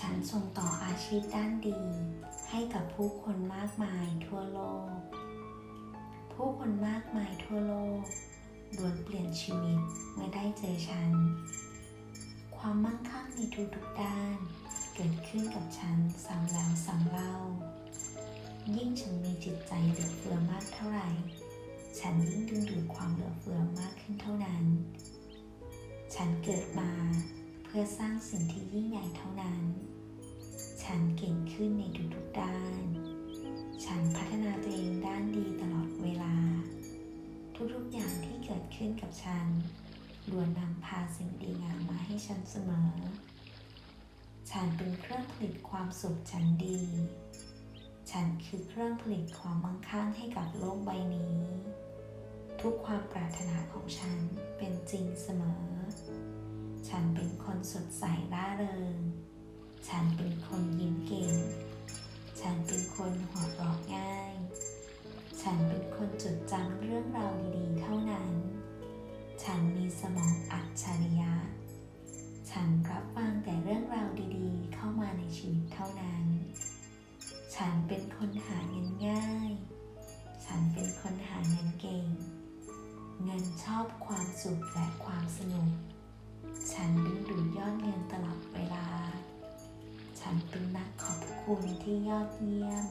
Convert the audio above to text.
ฉันส่งต่ออาชีพด้านดี ให้กับผู้คนมากมายทั่วโลก ผู้คนมากมายทั่วโลกล้วนเปลี่ยนชีวิตเมื่อได้เจอฉัน ความมั่งคั่งในทุกๆด้าน เกิดขึ้นกับฉันซ้ำแล้วซ้ำเล่า ยิ่งฉันมีจิตใจเหลือเฟือมากเท่าไหร่ ฉันยิ่งดึงดูดความเหลือเฟือมากขึ้นเท่านั้น ฉันเกิดมาเพื่อสร้างสิ่งที่ยิ่งใหญ่เท่านั้น ฉันเก่งขึ้นในทุกๆด้าน ฉันพัฒนาตัวเองด้านดีตลอดเวลา ทุกๆอย่างที่เกิดขึ้นกับฉันล้วนนำพาสิ่งดีงามมาให้ฉันเสมอ ฉันเป็นเครื่องผลิตความสุขชั้นดี ฉันคือเครื่องผลิตความมั่งคั่งให้กับโลกใบนี้ ทุกความปรารถนาของฉันเป็นจริงเสมอ ฉันเป็นคนสดใสร่าเริง ฉันเป็น คนยิ้มเก่ง ฉันเป็นคนหัวเราะง่าย ฉันเป็นคนจดจำเรื่องราวดีๆเท่านั้น ฉันมีสมองอัจฉริยะ ฉันรับฟังแต่เรื่องราวดีๆ เข้ามาในชีวิตเท่านั้น ฉันเป็นคนหาเงินง่าย ฉันเป็นคนหาเงินเก่ง เงินชอบความสุขและความสนุก ฉันดึงดูดยอดเงินตลอด คุณที่ยอดเยี่ยม